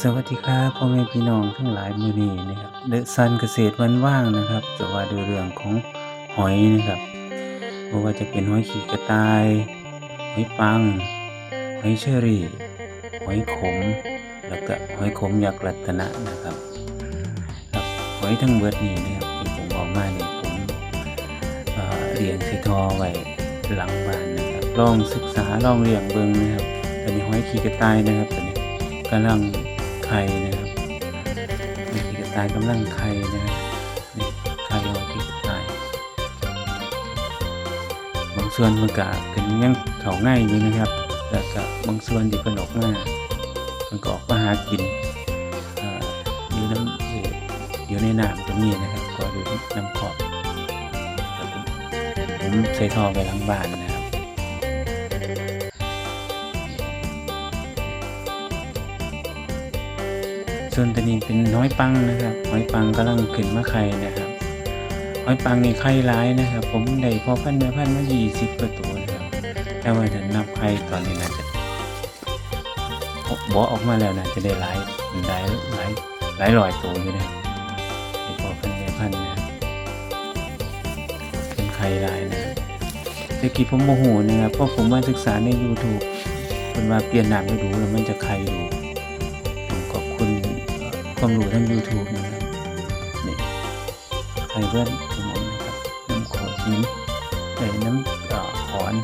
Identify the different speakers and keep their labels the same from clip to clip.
Speaker 1: สวัสดีครับพ่อแม่พี่น้องทั้งหลายมือนี้นะครับเดอะซันเกษตรวันว่างนะครับจะว่าดูเรื่องของหอยนะครับไม่ว่าจะเป็นหอยขีกระต่าย หอยปัง หอยเชอรี่ หอยขม แล้วก็หอยขมยักษ์รัตนะนะครับครับหอยทั้งเบิดนี้นะครับที่ผมเออกมาเนี่ยผมเอ่อเลี้ยงใส่ทอไว้หลังบ้านนะครับลองศึกษาลองเลี้ยงเบิ่งนะครับตอนนี้หอยขีกระต่ายนะครับตอนนี้กำลัง ข่นะครับหอยขีกระต่ายกำลังไข่นะครับนี่ไข่หอยขีกระต่ายบางส่วนมันก็เป็นยังเขาง่ายอยู่นะครับแล้วก็บางส่วนที่เป็นออกมามันก็ออกมาหากินอ่ออยู่น้ำเอ่ออยู่ในน้ำก็มีนะครับก็อยู่น้ำขอบผมผมใส่ท่อไปหลังบ้านนะ ส่วนตัวนี้เป็นน้อยปังนะครับน้อยปังกำลังขึ้นมาไข่นะครับน้อยปังนี่ไข่ร้ายนะครับ ผมได้พอพันแม่พันมา20กว่าตัวนะครับแต่ว่าถ้านับไข่ตอนนี้น่าจะบอออกมาแล้วน่าจะได้หลายหลายหลายหลายร้อยตัวอยู่นะครับได้พอพันแม่พันนะเป็นไข่ร้ายนะต่กี้ผมโมโหนะครับเพราะผมมาศึกษาใน YouTube เป็นว่าเปลี่ยนน้ำไม่ดูแล้วมันจะไข่ดูผมขอบคุณ ความรู้ทาง YouTube นะครับนี่ไข่เพื่อนสมองนะครับน้ำขวดหินไอ้น้ำขอน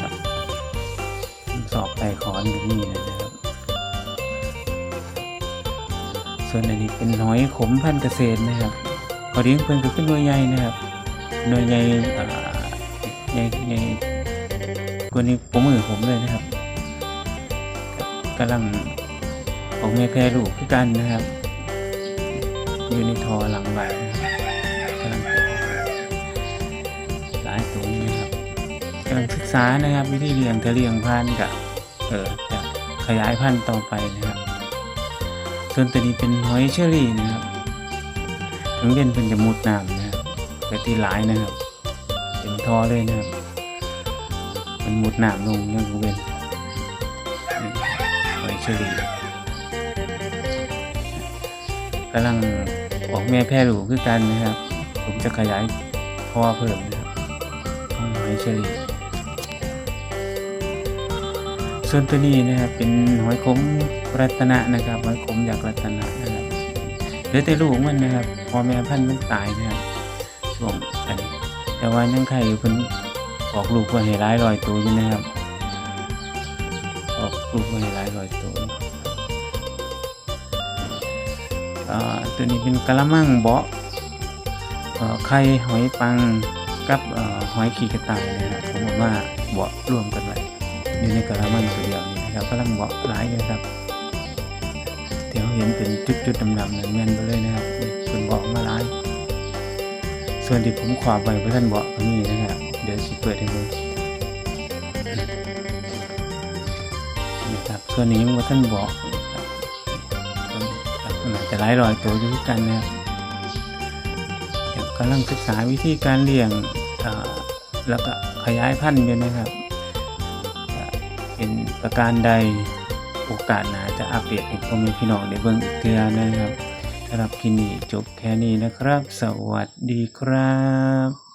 Speaker 1: ครับสอบไต่ขอนแบบนี้นะครับ ส่วนอันนี้เป็นหอยขมพันเกษตรนะครับพอเลี้ยงเพิ่นก็ขึ้นหน่วยใหญ่นะครับหน่วยใหญ่เอ่อใหญ่ใหญ่กว่านี้ผมมือผมเลยนะครับกำลัง ออกแม่แพร่ลูกคือกันนะครับ อยู่ในทอหลังบ้านนะครับกำลังหลายตัวนะครับกำลังศึกษานะครับ วิธีเลี้ยงจะเลี้ยงพันธุ์กับเออจะขยายพันธุ์ต่อไปนะครับ ส่วนตัวนี้เป็นหอยเชอรี่นะครับถึงเด่นเป็นจะมุดน้ำนะครับแต่ที่หลายนะครับเป็นทอเลยนะครับมันมุดน้ำลงเนี่ยกูเป็นหอยเชอรี่ กำลังออกแม่แพร่ลูกคือกันนะครับ ผมจะขยายพ่อเพิ่มนะครับของหอยเชอรี่ส่วนตัวนี้นะครับเป็นหอยขมรัตนะนะครับหอยขมจากรัตนะนะครับเหลือแต่ลูกมันนะครับ พอแม่พันธุ์มันตายนะครับช่วงอันนี้แต่ว่ายังไข่อยู่เพิ่นออกลูกว่าให้ร้ายลอยตัวอยู่นะครับ ออกลูกมาให้หลายร้อยตัว ตัวนี้เป็นกะละมังเบาะไข่หอยปังกับอหอยขีกระต่ายนะครับผมบอกว่าเบาะรวมกันไว้อยู่ในกะละมังตัวเดียวนี่นะครับกำลังเบาะหลายเลยครับเดี๋ยวเห็นเป็นจุดๆดำๆนั่นแม่นไปเลยนะครับเป็นเบาะมาหลาย ส่วนที่ผมขวาไปเพื่อนเบาะก็มีนะครับเดี๋ยวสิเปิดให้ดูนะครับส่วนนี้ว่าท่านเบอกนะ ครับลักษณะจะหลายรอยตัวอยู่กันนะครับเดี๋ยกำลังศึกษาวิธีการเลี้ยงแล้วก็ขยายพันธุ์อยู่นะครับ เป็นประการใดโอกาสหนาจะอัปเดตให้พ่อแม่พี่น้องได้เบิ่งอีกเทื่อนะครับสำหรับคลิปนี้จบแค่นี้นะครับ สวัสดีครับ